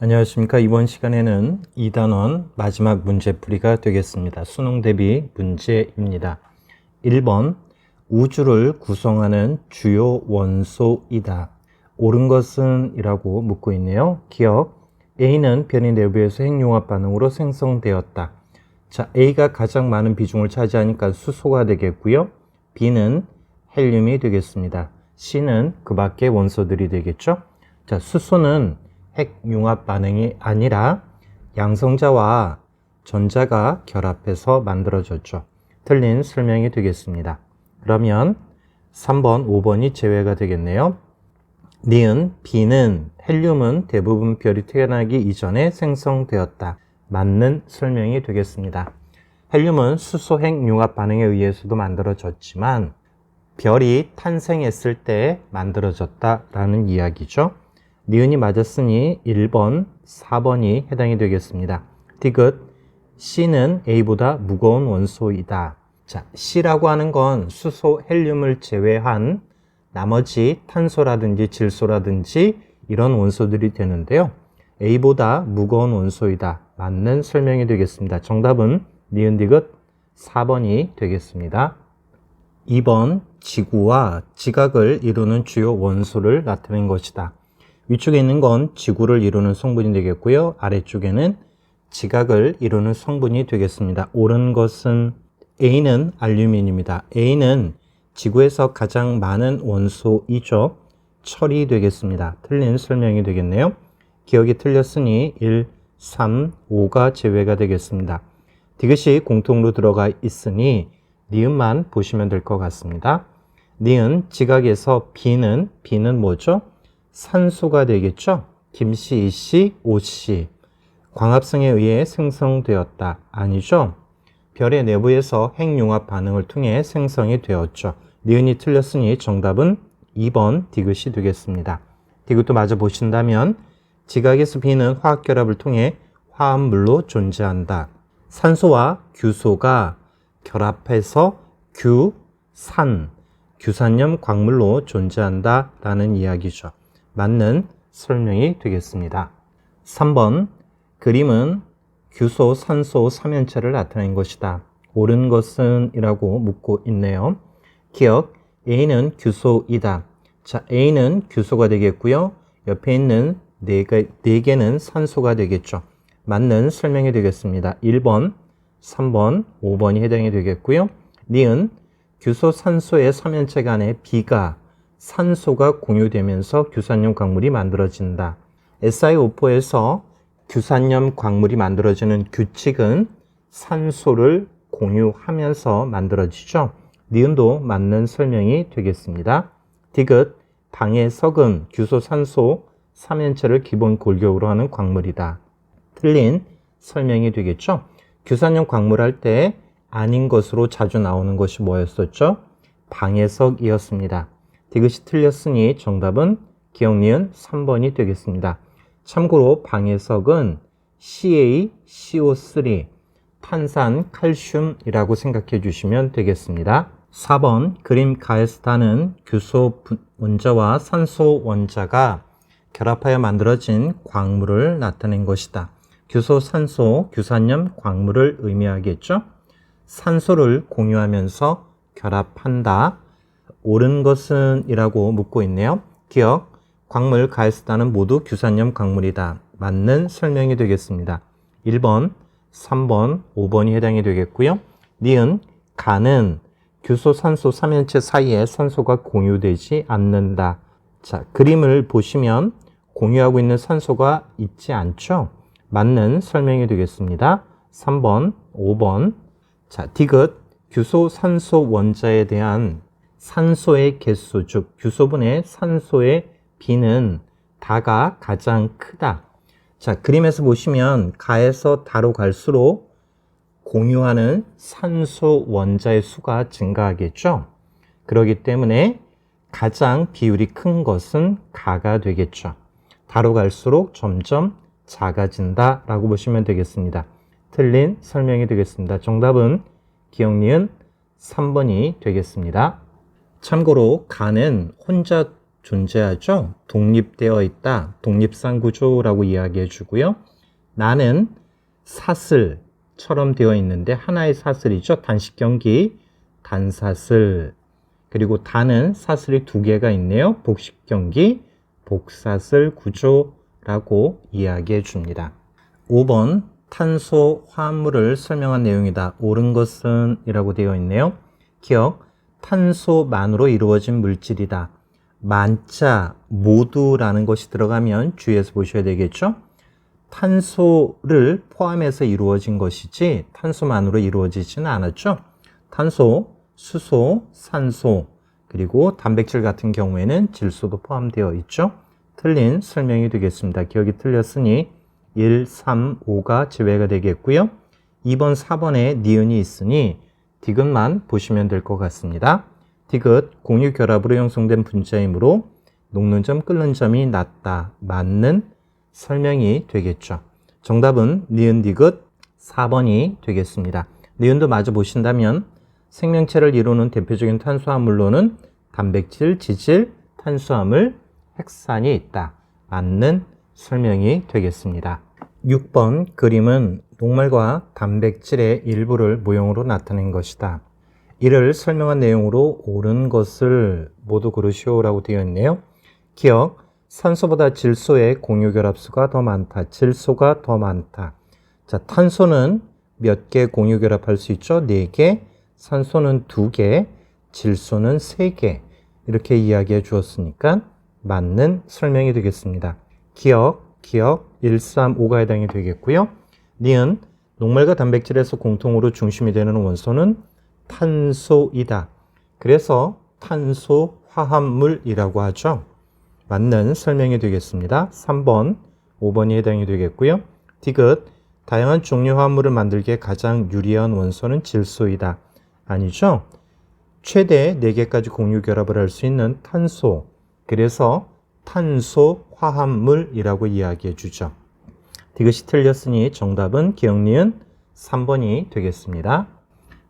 안녕하십니까. 이번 시간에는 2단원 마지막 문제풀이가 되겠습니다. 수능 대비 문제입니다. 1번 우주를 구성하는 주요 원소이다. 옳은 것은 이라고 묻고 있네요. 기억 A는 변이 내부에서 핵융합 반응으로 생성되었다. 자, A가 가장 많은 비중을 차지하니까 수소가 되겠고요. B는 헬륨이 되겠습니다. C는 그 밖의 원소들이 되겠죠. 자, 수소는 핵융합 반응이 아니라 양성자와 전자가 결합해서 만들어졌죠. 틀린 설명이 되겠습니다. 그러면 3번, 5번이 제외가 되겠네요. 니은, B는 헬륨은 대부분 별이 태어나기 이전에 생성되었다. 맞는 설명이 되겠습니다. 헬륨은 수소 핵 융합 반응에 의해서도 만들어졌지만 별이 탄생했을 때 만들어졌다라는 이야기죠. 니은이 맞았으니 1번, 4번이 해당이 되겠습니다. 디귿, C는 A보다 무거운 원소이다. 자, C라고 하는 건 수소, 헬륨을 제외한 나머지 탄소라든지 질소라든지 이런 원소들이 되는데요. A보다 무거운 원소이다. 맞는 설명이 되겠습니다. 정답은 니은 디귿 4번이 되겠습니다. 2번 지구와 지각을 이루는 주요 원소를 나타낸 것이다. 위쪽에 있는 건 지구를 이루는 성분이 되겠고요. 아래쪽에는 지각을 이루는 성분이 되겠습니다. 옳은 것은 A는 알루미늄입니다. A는 지구에서 가장 많은 원소이죠. 철이 되겠습니다. 틀린 설명이 되겠네요. 기억이 틀렸으니 1, 3, 5가 제외가 되겠습니다. 디귿이 공통으로 들어가 있으니 니은만 보시면 될 것 같습니다. 니은 지각에서 B는 B는 뭐죠? 산소가 되겠죠? 김씨, 이씨, 오씨. 광합성에 의해 생성되었다. 아니죠? 별의 내부에서 핵융합 반응을 통해 생성이 되었죠. 니은이 틀렸으니 정답은 2번 디귿이 되겠습니다. 디귿도 마저 보신다면 지각에서 B는 화학결합을 통해 화합물로 존재한다. 산소와 규소가 결합해서 규산, 규산염 광물로 존재한다 라는 이야기죠. 맞는 설명이 되겠습니다. 3번 그림은 규소, 산소, 삼연체를 나타낸 것이다. 옳은 것은 이라고 묻고 있네요. 기억 A는 규소이다. 자, A는 규소가 되겠고요. 옆에 있는 4개, 4개는 산소가 되겠죠. 맞는 설명이 되겠습니다. 1번, 3번, 5번이 해당이 되겠고요. 니은 규소, 산소의 삼연체 간에 B가 산소가 공유되면서 규산염 광물이 만들어진다. SiO4에서 규산염 광물이 만들어지는 규칙은 산소를 공유하면서 만들어지죠. 니은도 맞는 설명이 되겠습니다. 디귿, 방에 썩은 규소, 산소, 삼연체를 기본 골격으로 하는 광물이다. 틀린 설명이 되겠죠. 규산염 광물 할 때 아닌 것으로 자주 나오는 것이 뭐였었죠? 방해석이었습니다. 디귿이 틀렸으니 정답은 기억니은 3번이 되겠습니다. 참고로 방해석은 CaCO3 탄산 칼슘이라고 생각해 주시면 되겠습니다. 4번 그림 가에스타는 규소 원자와 산소 원자가 결합하여 만들어진 광물을 나타낸 것이다. 규소, 산소, 규산염, 광물을 의미하겠죠? 산소를 공유하면서 결합한다. 옳은 것은 이라고 묻고 있네요. 기억, 광물, 가에스타는 모두 규산염 광물이다. 맞는 설명이 되겠습니다. 1번, 3번, 5번이 해당이 되겠고요. 니은, 가는 규소, 산소, 삼연체 사이에 산소가 공유되지 않는다. 자, 그림을 보시면 공유하고 있는 산소가 있지 않죠? 맞는 설명이 되겠습니다. 3번, 5번. 자, 디귿, 규소, 산소 원자에 대한 산소의 개수, 즉 규소분의 산소의 비는 다가 가장 크다. 자, 그림에서 보시면 가에서 다로 갈수록 공유하는 산소 원자의 수가 증가하겠죠. 그렇기 때문에 가장 비율이 큰 것은 가가 되겠죠. 다로 갈수록 점점 작아진다 라고 보시면 되겠습니다. 틀린 설명이 되겠습니다. 정답은 기억 니은 3번이 되겠습니다. 참고로 가는 혼자 존재하죠. 독립되어 있다. 독립상 구조라고 이야기해 주고요. 나는 사슬처럼 되어 있는데 하나의 사슬이죠. 단식 경기 단사슬 그리고 단은 사슬이 두 개가 있네요. 복식 경기 복사슬 구조라고 이야기해 줍니다. 5번 탄소 화합물을 설명한 내용이다. 옳은 것은 이라고 되어 있네요. 기억 탄소만으로 이루어진 물질이다. 만자 모두라는 것이 들어가면 주의해서 보셔야 되겠죠. 탄소를 포함해서 이루어진 것이지 탄소만으로 이루어지지는 않았죠. 탄소, 수소, 산소, 그리고 단백질 같은 경우에는 질소도 포함되어 있죠. 틀린 설명이 되겠습니다. 기억이 틀렸으니 1, 3, 5가 제외가 되겠고요. 2번, 4번에 니은이 있으니 디귿만 보시면 될 것 같습니다. 디귿 공유 결합으로 형성된 분자이므로 녹는 점, 끓는 점이 낮다. 맞는 설명이 되겠죠. 정답은 니은 디귿 4번이 되겠습니다. 니은도 마저 보신다면 생명체를 이루는 대표적인 탄수화물로는 단백질, 지질, 탄수화물, 핵산이 있다. 맞는 설명이 되겠습니다. 6번 그림은 녹말과 단백질의 일부를 모형으로 나타낸 것이다. 이를 설명한 내용으로 옳은 것을 모두 고르시오라고 되어 있네요. 기억, 산소보다 질소의 공유 결합수가 더 많다. 질소가 더 많다. 자, 탄소는 몇 개 공유 결합할 수 있죠? 4개, 산소는 2개, 질소는 3개. 이렇게 이야기해 주었으니까 맞는 설명이 되겠습니다. 기억, 기억 1, 3, 5가 해당이 되겠고요. 니은 녹말과 단백질에서 공통으로 중심이 되는 원소는 탄소이다. 그래서 탄소 화합물이라고 하죠. 맞는 설명이 되겠습니다. 3번, 5번이 해당이 되겠고요. 디귿 다양한 종류 화합물을 만들기에 가장 유리한 원소는 질소이다. 아니죠? 최대 4개까지 공유 결합을 할 수 있는 탄소. 그래서 탄소 화합물이라고 이야기해 주죠. 디귿이 틀렸으니 정답은 기억니은 3번이 되겠습니다.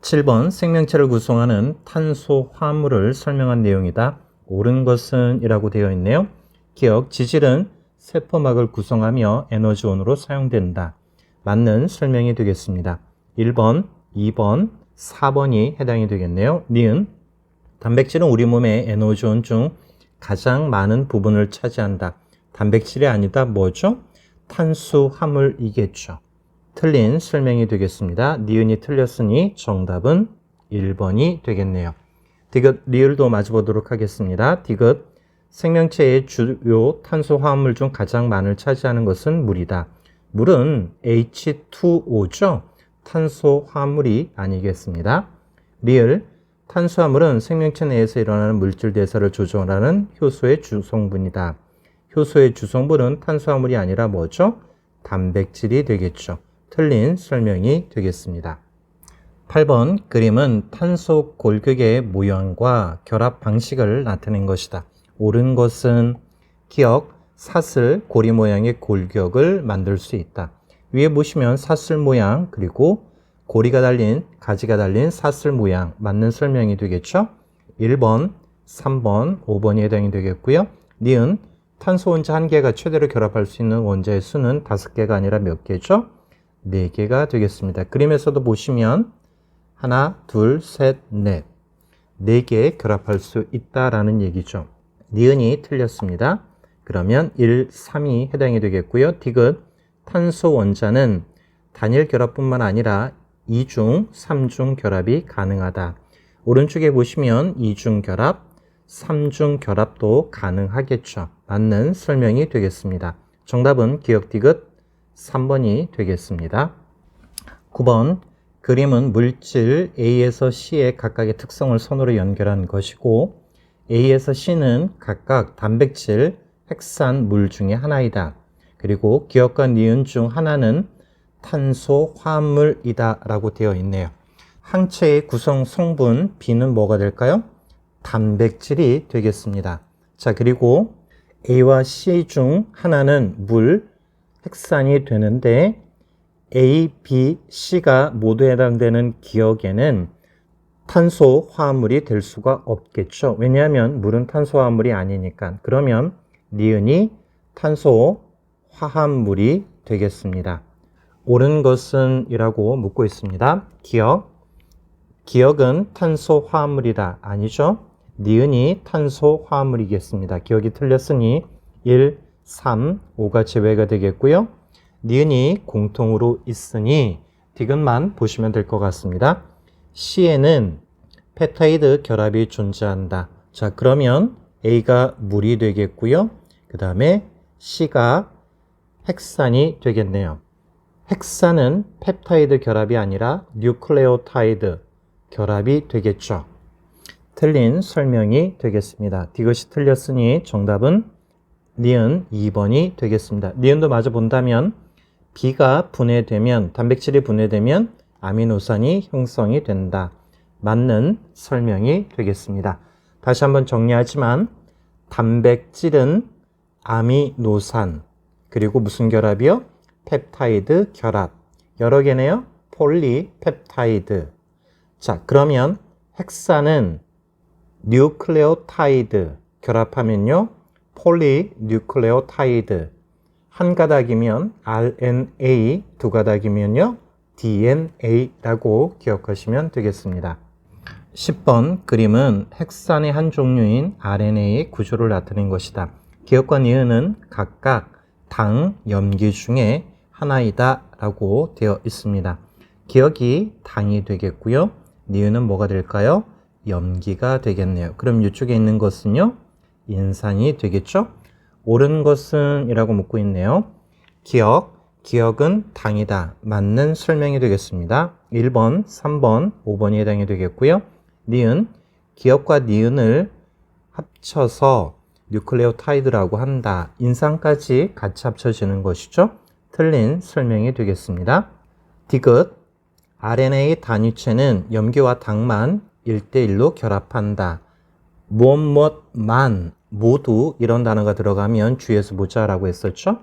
7번 생명체를 구성하는 탄소 화합물을 설명한 내용이다. 옳은 것은 이라고 되어 있네요. 기억, 지질은 세포막을 구성하며 에너지원으로 사용된다. 맞는 설명이 되겠습니다. 1번, 2번, 4번이 해당이 되겠네요. 니은 단백질은 우리 몸의 에너지원 중 가장 많은 부분을 차지한다. 단백질이 아니다. 뭐죠? 탄수화물이겠죠. 틀린 설명이 되겠습니다. 니은이 틀렸으니 정답은 1번이 되겠네요. 디귿 리을도 맞아보도록 하겠습니다. 디귿 생명체의 주요 탄소화합물 중 가장 많을 차지하는 것은 물이다. 물은 H2O죠. 탄소화합물이 아니겠습니다. 리을 탄수화물은 생명체 내에서 일어나는 물질 대사를 조절하는 효소의 주성분이다. 효소의 주성분은 탄수화물이 아니라 뭐죠? 단백질이 되겠죠. 틀린 설명이 되겠습니다. 8번 그림은 탄소 골격의 모양과 결합 방식을 나타낸 것이다. 옳은 것은 기억, 사슬, 고리 모양의 골격을 만들 수 있다. 위에 보시면 사슬 모양 그리고 고리가 달린 가지가 달린 사슬 모양 맞는 설명이 되겠죠? 1번, 3번, 5번이 해당이 되겠고요. 니은 탄소 원자 한 개가 최대로 결합할 수 있는 원자의 수는 다섯 개가 아니라 몇 개죠? 네 개가 되겠습니다. 그림에서도 보시면 하나, 둘, 셋, 넷. 네 개 결합할 수 있다라는 얘기죠. 니은이 틀렸습니다. 그러면 1, 3이 해당이 되겠고요. 디귿 탄소 원자는 단일 결합뿐만 아니라 2중, 3중 결합이 가능하다. 오른쪽에 보시면 2중 결합, 3중 결합도 가능하겠죠. 맞는 설명이 되겠습니다. 정답은 기억 디귿 3번이 되겠습니다. 9번 그림은 물질 A에서 C의 각각의 특성을 선으로 연결한 것이고 A에서 C는 각각 단백질, 핵산, 물 중의 하나이다. 그리고 기억과 니은 중 하나는 탄소 화합물이다 라고 되어 있네요. 항체의 구성 성분 B는 뭐가 될까요? 단백질이 되겠습니다. 자, 그리고 A와 C 중 하나는 물, 핵산이 되는데 A, B, C가 모두 해당되는 기억에는 탄소 화합물이 될 수가 없겠죠. 왜냐하면 물은 탄소 화합물이 아니니까. 그러면 니은이 탄소 화합물이 되겠습니다. 옳은 것은 이라고 묻고 있습니다. 기억. 기억은 탄소 화합물이다. 아니죠? 니은이 탄소 화합물이겠습니다. 기억이 틀렸으니 1, 3, 5가 제외가 되겠고요. 니은이 공통으로 있으니 디귿만 보시면 될 것 같습니다. C에는 펩타이드 결합이 존재한다. 자, 그러면 A가 물이 되겠고요. 그 다음에 C가 핵산이 되겠네요. 핵산은 펩타이드 결합이 아니라 뉴클레오타이드 결합이 되겠죠. 틀린 설명이 되겠습니다. 이것이 틀렸으니 정답은 니은 2번이 되겠습니다. 니은도 마저 본다면 B가 분해되면 단백질이 분해되면 아미노산이 형성이 된다. 맞는 설명이 되겠습니다. 다시 한번 정리하지만 단백질은 아미노산 그리고 무슨 결합이요? 펩타이드 결합. 여러 개네요. 폴리펩타이드. 자, 그러면 핵산은 뉴클레오타이드 결합하면요. 폴리뉴클레오타이드. 한 가닥이면 RNA, 두 가닥이면요. DNA라고 기억하시면 되겠습니다. 10번 그림은 핵산의 한 종류인 RNA의 구조를 나타낸 것이다. 기억과 니은은 각각 당, 염기 중에 하나이다 라고 되어 있습니다. 기억이 당이 되겠고요. 니은은 뭐가 될까요? 염기가 되겠네요. 그럼 이쪽에 있는 것은요? 인산이 되겠죠? 옳은 것은 이라고 묻고 있네요. 기억, 기억은 당이다. 맞는 설명이 되겠습니다. 1번, 3번, 5번이 해당이 되겠고요. 니은, 기억과 니은을 합쳐서 뉴클레오타이드라고 한다. 인산까지 같이 합쳐지는 것이죠. 틀린 설명이 되겠습니다. 디귿, RNA 단위체는 염기와 당만 1대1로 결합한다. 무엇 무엇만 모두 이런 단어가 들어가면 주의해서 보자라고 했었죠.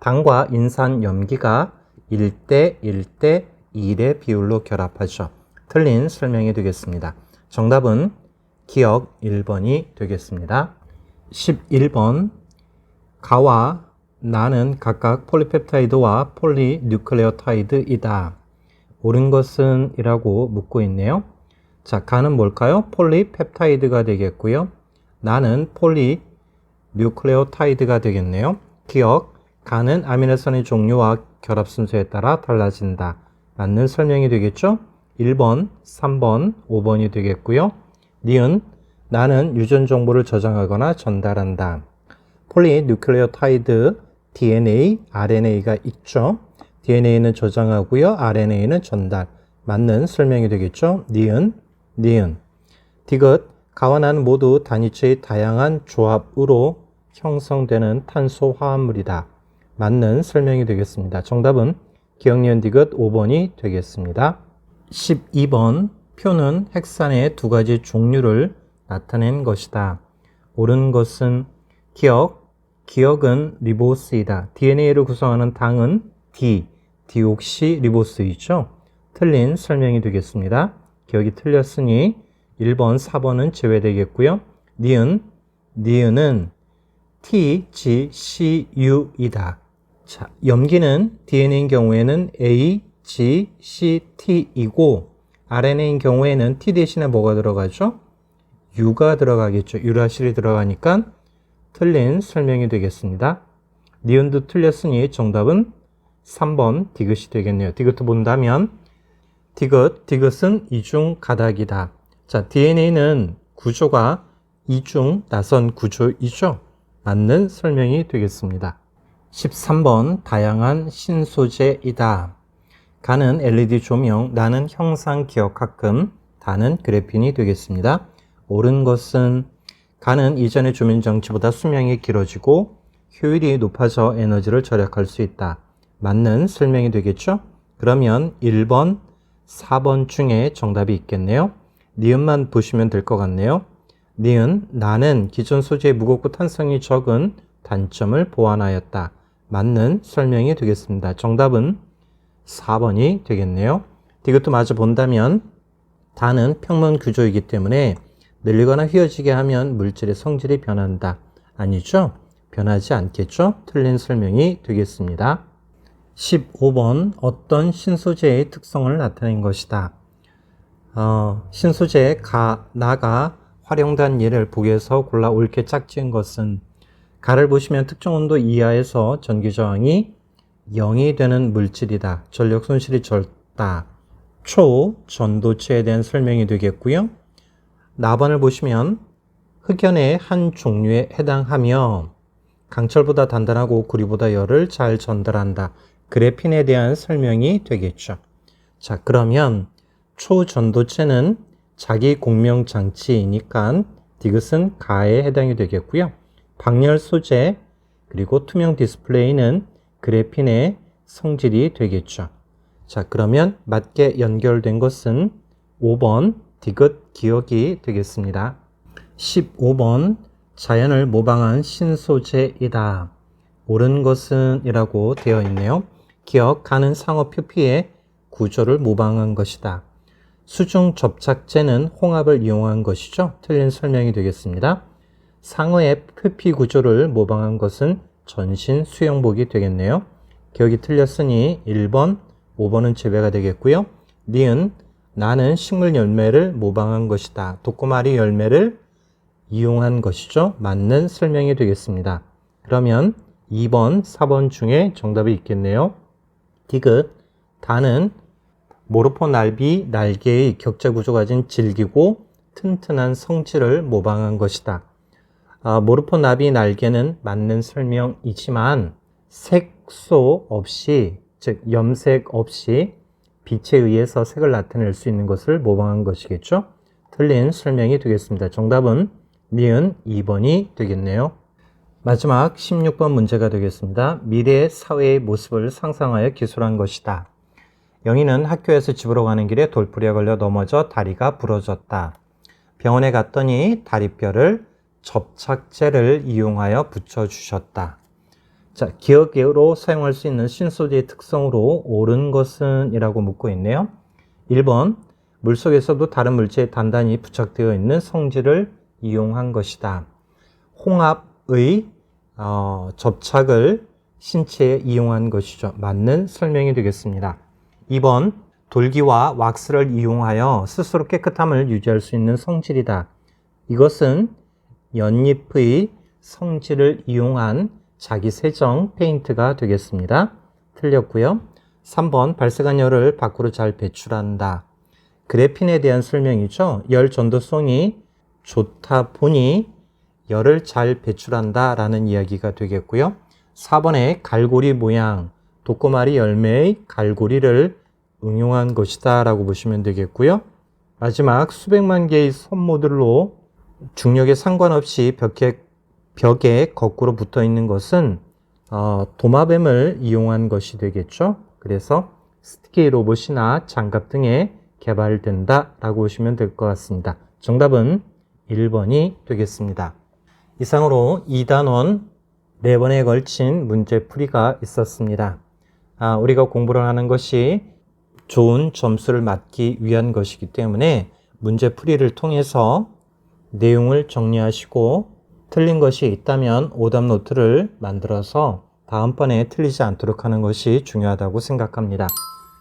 당과 인산 염기가 1대 1대 1의 비율로 결합하죠. 틀린 설명이 되겠습니다. 정답은 기억 1번이 되겠습니다. 11번 가와 나는 각각 폴리펩타이드와 폴리뉴클레오타이드이다. 옳은 것은 이라고 묻고 있네요. 자, 가는 뭘까요? 폴리펩타이드가 되겠고요. 나는 폴리 뉴클레오타이드가 되겠네요. 기억, 가는 아미노산의 종류와 결합 순서에 따라 달라진다. 맞는 설명이 되겠죠? 1번, 3번, 5번이 되겠고요. 니은, 나는 유전 정보를 저장하거나 전달한다. 폴리 뉴클레오타이드 DNA, RNA가 있죠. DNA는 저장하고요. RNA는 전달. 맞는 설명이 되겠죠. 니은, 니은. 디귿, 가와 나는 모두 단위체의 다양한 조합으로 형성되는 탄소 화합물이다. 맞는 설명이 되겠습니다. 정답은 기억니은 디귿 5번이 되겠습니다. 12번 표는 핵산의 두 가지 종류를 나타낸 것이다. 옳은 것은 기억, 기억은 리보스이다. DNA를 구성하는 당은 D, 디옥시 리보스이죠. 틀린 설명이 되겠습니다. 기억이 틀렸으니 1번, 4번은 제외되겠고요. 니은, 니은은 TGCU이다. 자, 염기는 DNA인 경우에는 A, G, C, T이고 RNA인 경우에는 T 대신에 뭐가 들어가죠? U가 들어가겠죠. 유라실이 들어가니까 틀린 설명이 되겠습니다. 니은도 틀렸으니 정답은 3번 디귿이 되겠네요. 디귿 본다면 디귿, 디귿은 이중 가닥이다. 자, DNA는 구조가 이중 나선 구조이죠. 맞는 설명이 되겠습니다. 13번 다양한 신소재이다. 가는 LED 조명, 나는 형상 기억학금, 다는 그래핀이 되겠습니다. 옳은 것은 가는 이전의 조명 장치보다 수명이 길어지고 효율이 높아져 에너지를 절약할 수 있다. 맞는 설명이 되겠죠? 그러면 1번, 4번 중에 정답이 있겠네요. 니은만 보시면 될 것 같네요. 니은, 나는 기존 소재의 무겁고 탄성이 적은 단점을 보완하였다. 맞는 설명이 되겠습니다. 정답은 4번이 되겠네요. 이것도 마저 본다면 다는 평면 구조이기 때문에 늘리거나 휘어지게 하면 물질의 성질이 변한다. 아니죠? 변하지 않겠죠? 틀린 설명이 되겠습니다. 15번 어떤 신소재의 특성을 나타낸 것이다. 어, 신소재 가, 나가 활용된 예를 보기에서 골라 옳게 짝지은 것은 가를 보시면 특정 온도 이하에서 전기 저항이 0이 되는 물질이다. 전력 손실이 적다. 초 전도체에 대한 설명이 되겠고요. 나번을 보시면 흑연의 한 종류에 해당하며 강철보다 단단하고 구리보다 열을 잘 전달한다. 그래핀에 대한 설명이 되겠죠. 자, 그러면 초전도체는 자기 공명 장치이니까 디귿은 가에 해당이 되겠고요. 방열 소재 그리고 투명 디스플레이는 그래핀의 성질이 되겠죠. 자, 그러면 맞게 연결된 것은 5번 디귿 기억이 되겠습니다. 15번 자연을 모방한 신소재이다. 옳은 것은 이라고 되어 있네요. 기억 가는 상어 표피의 구조를 모방한 것이다. 수중 접착제는 홍합을 이용한 것이죠. 틀린 설명이 되겠습니다. 상어의 표피 구조를 모방한 것은 전신 수영복이 되겠네요. 기억이 틀렸으니 1번, 5번은 제외가 되겠고요. 니은 나는 식물 열매를 모방한 것이다. 독고마리 열매를 이용한 것이죠. 맞는 설명이 되겠습니다. 그러면 2번, 4번 중에 정답이 있겠네요. 디귿 다는 모르포 날비 날개의 격자 구조가 가진 질기고 튼튼한 성질을 모방한 것이다. 아, 모르포 나비 날개는 맞는 설명이지만 색소 없이 즉 염색 없이 빛에 의해서 색을 나타낼 수 있는 것을 모방한 것이겠죠. 틀린 설명이 되겠습니다. 정답은 니은 2번이 되겠네요. 마지막 16번 문제가 되겠습니다. 미래의 사회의 모습을 상상하여 기술한 것이다. 영희는 학교에서 집으로 가는 길에 돌풀이에 걸려 넘어져 다리가 부러졌다. 병원에 갔더니 다리뼈를 접착제를 이용하여 붙여주셨다. 자, 기억으로 사용할 수 있는 신소재의 특성으로 옳은 것은 이라고 묻고 있네요. 1번, 물 속에서도 다른 물체에 단단히 부착되어 있는 성질을 이용한 것이다. 홍합 의 어, 접착을 신체에 이용한 것이죠. 맞는 설명이 되겠습니다. 2번, 돌기와 왁스를 이용하여 스스로 깨끗함을 유지할 수 있는 성질이다. 이것은 연잎의 성질을 이용한 자기 세정 페인트가 되겠습니다. 틀렸고요. 3번 발색한 열을 밖으로 잘 배출한다. 그래핀에 대한 설명이죠. 열 전도성이 좋다 보니 열을 잘 배출한다 라는 이야기가 되겠고요. 4번에 갈고리 모양, 독고마리 열매의 갈고리를 응용한 것이다 라고 보시면 되겠고요. 마지막 수백만 개의 손모들로 중력에 상관없이 벽에, 벽에 거꾸로 붙어 있는 것은 어, 도마뱀을 이용한 것이 되겠죠. 그래서 스티키 로봇이나 장갑 등에 개발된다 라고 보시면 될 것 같습니다. 정답은 1번이 되겠습니다. 이상으로 2단원 4번에 걸친 문제풀이가 있었습니다. 아, 우리가 공부를 하는 것이 좋은 점수를 맞기 위한 것이기 때문에 문제풀이를 통해서 내용을 정리하시고 틀린 것이 있다면 오답 노트를 만들어서 다음번에 틀리지 않도록 하는 것이 중요하다고 생각합니다.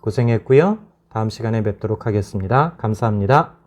고생했고요. 다음 시간에 뵙도록 하겠습니다. 감사합니다.